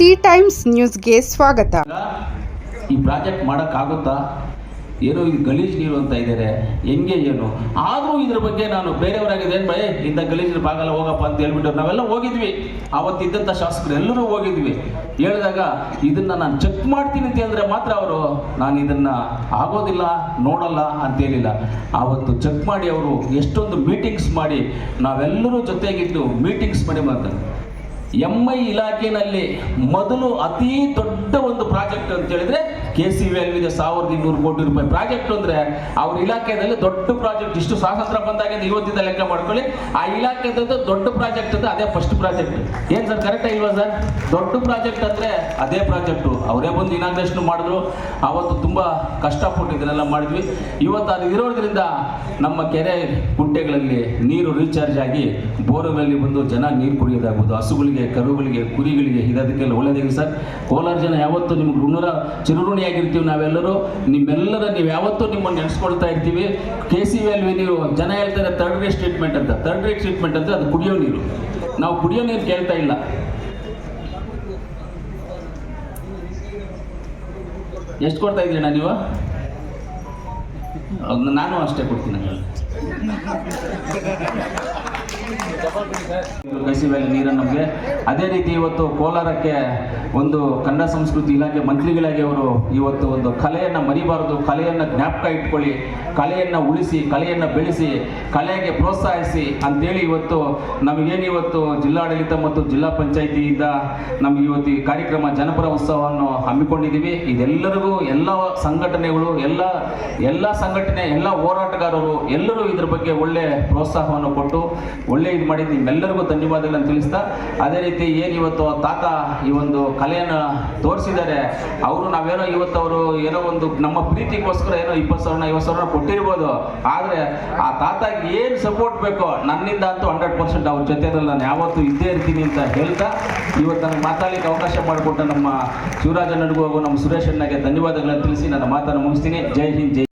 C times ನ್ಯೂಸ್ಗೆ ಸ್ವಾಗತ. ಈ ಪ್ರಾಜೆಕ್ಟ್ ಮಾಡೋಕ್ಕಾಗುತ್ತಾ? ಏನೋ ಇದು ಗಲೀಜು ನೀರು ಅಂತ ಇದ್ದಾರೆ. ಹೆಂಗೆ ಏನು? ಆದರೂ ಇದ್ರ ಬಗ್ಗೆ ನಾನು ಬೇರೆಯವರಾಗಿದೆ ಏನು ಭಯ ಇಂಥ ಗಲೀಜು ನೀರು ಆಗಲ್ಲ ಹೋಗಪ್ಪ ಅಂತ ಹೇಳ್ಬಿಟ್ಟು ನಾವೆಲ್ಲ ಹೋಗಿದ್ವಿ. ಅವತ್ತಿದ್ದಂಥ ಶಾಸಕರು ಎಲ್ಲರೂ ಹೋಗಿದ್ವಿ. ಹೇಳಿದಾಗ ಇದನ್ನು ನಾನು ಚೆಕ್ ಮಾಡ್ತೀನಿ ಅಂತ ಹೇಳಿದ್ರೆ ಮಾತ್ರ ಅವರು, ನಾನು ಇದನ್ನು ಆಗೋದಿಲ್ಲ, ನೋಡಲ್ಲ ಅಂತ ಹೇಳಿಲ್ಲ. ಆವತ್ತು ಚೆಕ್ ಮಾಡಿ ಅವರು ಎಷ್ಟೊಂದು ಮೀಟಿಂಗ್ಸ್ ಮಾಡಿ ನಾವೆಲ್ಲರೂ ಜೊತೆಗಿದ್ದು ಮೀಟಿಂಗ್ಸ್ ಮಾಡಿ ಬಂದ ಎಂ ಐ ಇಲಾಖೆಯಲ್ಲಿ ಮೊದಲು ಅತಿ ದೊಡ್ಡ ಒಂದು ಪ್ರಾಜೆಕ್ಟ್ ಅಂತ ಹೇಳಿದ್ರೆ ಕೆ ಸಿ ಇದೆ ಸಾವಿರದ ಇನ್ನೂರು ಕೋಟಿ ರೂಪಾಯಿ ಪ್ರಾಜೆಕ್ಟ್ ಅಂದ್ರೆ ಅವ್ರ ಇಲಾಖೆಯಲ್ಲಿ ದೊಡ್ಡ ಪ್ರಾಜೆಕ್ಟ್. ಇಷ್ಟು ಸ್ವಾತಂತ್ರ್ಯ ಬಂದಾಗ ಇವತ್ತಿಂದ ಲೆಕ್ಕ ಮಾಡ್ಕೊಳ್ಳಿ. ಆ ಇಲಾಖೆದಂತ ದೊಡ್ಡ ಪ್ರಾಜೆಕ್ಟ್ ಅಂತ ಅದೇ ಫಸ್ಟ್ ಪ್ರಾಜೆಕ್ಟ್. ಏನ್ ಸರ್ ಕರೆಕ್ಟ್ ಇಲ್ವಾ ಸರ್? ದೊಡ್ಡ ಪ್ರಾಜೆಕ್ಟ್ ಅಂದ್ರೆ ಅದೇ ಪ್ರಾಜೆಕ್ಟು. ಅವರೇ ಬಂದು ಇನಾಗ್ರೇಷನ್ ಮಾಡಿದ್ರು. ಅವತ್ತು ತುಂಬಾ ಕಷ್ಟಪಟ್ಟು ಇದನ್ನೆಲ್ಲ ಮಾಡಿದ್ವಿ. ಇವತ್ತು ಅದು ಇರೋದ್ರಿಂದ ನಮ್ಮ ಕೆರೆ ಕುಂಟೆಗಳಲ್ಲಿ ನೀರು ರೀಚಾರ್ಜ್ ಆಗಿ ಬೋರ್ಗಳಲ್ಲಿ ಬಂದು ಜನ ನೀರು ಕುಡಿಯೋದಾಗ್ಬೋದು, ಹಸುಗಳಿಗೆ ಕರುಗಳಿಗೆ, ಕುರಿಗಳಿಗೆ ಇದಕ್ಕೆಲ್ಲ ಒಳ್ಳೆಯದಾಗಿ ಸರ್? ಕೋಲಾರ ಜನ ಯಾವತ್ತೂ ನಿಮ್ಗೆ ಋಣರ, ಚಿರುಋಣಿಯಾಗಿರ್ತೀವಿ ನಾವೆಲ್ಲರೂ. ನಿಮ್ಮೆಲ್ಲರ ನೀವು ಯಾವತ್ತೂ ನಿಮ್ಮನ್ನು ನೆನೆಸ್ಕೊಳ್ತಾ ಇರ್ತೀವಿ. ಕೆ ಸಿ ವಿ ಎಲ್ವಿ ನೀವು, ಜನ ಹೇಳ್ತಾರೆ ಥರ್ಡ್ ರೇಟ್ ಟ್ರೀಟ್ಮೆಂಟ್ ಅಂತ. ಥರ್ಡ್ ರೇಟ್ ಟ್ರೀಟ್ಮೆಂಟ್ ಅಂತ ಅದು ಕುಡಿಯೋ ನೀರು. ನಾವು ಕುಡಿಯೋ ನೀರು ಕೇಳ್ತಾ ಇಲ್ಲ. ಎಷ್ಟು ಕೊಡ್ತಾ ಇದ್ದೀರಣ್ಣ ನೀವು? ನಾನು ಅಷ್ಟೇ ಕೊಡ್ತೀನಿ. ಹಂಗಾದ್ರೆ. ಕಸಿ ಮೇಲೆ ನೀರನ್ನು ನಮಗೆ ಅದೇ ರೀತಿ ಇವತ್ತು ಕೋಲಾರಕ್ಕೆ ಒಂದು ಕನ್ನಡ ಸಂಸ್ಕೃತಿ ಇಲಾಖೆ ಮಂತ್ರಿಗಳಾಗಿ ಅವರು ಇವತ್ತು ಒಂದು ಕಲೆಯನ್ನು ಮರಿಬಾರದು, ಕಲೆಯನ್ನು ಜ್ಞಾಪಕ ಇಟ್ಕೊಳ್ಳಿ, ಕಲೆಯನ್ನು ಉಳಿಸಿ, ಕಲೆಯನ್ನು ಬೆಳೆಸಿ, ಕಲೆಗೆ ಪ್ರೋತ್ಸಾಹಿಸಿ ಅಂತೇಳಿ ಇವತ್ತು ನಮಗೇನು ಇವತ್ತು ಜಿಲ್ಲಾಡಳಿತ ಮತ್ತು ಜಿಲ್ಲಾ ಪಂಚಾಯಿತಿಯಿಂದ ನಮಗೆ ಇವತ್ತು ಈ ಕಾರ್ಯಕ್ರಮ ಜನಪರ ಉತ್ಸವವನ್ನು ಹಮ್ಮಿಕೊಂಡಿದ್ದೀವಿ ಇದೆಲ್ಲರಿಗೂ ಎಲ್ಲ ಸಂಘಟನೆಗಳು, ಎಲ್ಲ ಎಲ್ಲ ಸಂಘಟನೆ, ಎಲ್ಲ ಹೋರಾಟಗಾರರು ಎಲ್ಲರೂ ಇದ್ರ ಬಗ್ಗೆ ಒಳ್ಳೆ ಪ್ರೋತ್ಸಾಹವನ್ನು ಕೊಟ್ಟು, ಒಳ್ಳೆ ಇದು ಮಾಡಿ ನಿಮ್ಮೆಲ್ಲರಿಗೂ ಧನ್ಯವಾದಗಳನ್ನು ತಿಳಿಸ್ತಾ, ಅದೇ ರೀತಿ ಏನು ಇವತ್ತು ತಾತ ಈ ಒಂದು ಕಲೆಯನ್ನು ತೋರಿಸಿದ್ದಾರೆ, ಅವರು ನಾವೇನೋ ಇವತ್ತು ಅವರು ಏನೋ ಒಂದು ನಮ್ಮ ಪ್ರೀತಿಗೋಸ್ಕರ ಏನೋ ಇಪ್ಪತ್ತು ಸಾವಿರ ಐವತ್ತು ಸಾವಿರ ಕೊಟ್ಟಿರ್ಬೋದು, ಆದರೆ ಆ ತಾತಗೆ ಏನು ಸಪೋರ್ಟ್ ಬೇಕೋ ನನ್ನಿಂದ ಅಂತೂ ಹಂಡ್ರೆಡ್ ಪರ್ಸೆಂಟ್ ಅವ್ರ ಜೊತೆಯಲ್ಲಿ ನಾನು ಯಾವತ್ತೂ ಇದ್ದೇ ಇರ್ತೀನಿ ಅಂತ ಹೇಳ್ತಾ, ಇವತ್ತು ನನಗೆ ಮಾತಾಡಲಿಕ್ಕೆ ಅವಕಾಶ ಮಾಡಿಕೊಟ್ಟ ನಮ್ಮ ಶಿವರಾಜ ನಡುಗು ಹಾಗೂ ನಮ್ಮ ಸುರೇಶ್ ಅಣ್ಣಗೆ ಧನ್ಯವಾದಗಳನ್ನು ತಿಳಿಸಿ ನನ್ನ ಮಾತನ್ನು ಮುಗಿಸ್ತೀನಿ. ಜೈ ಹಿಂದ್, ಜೈ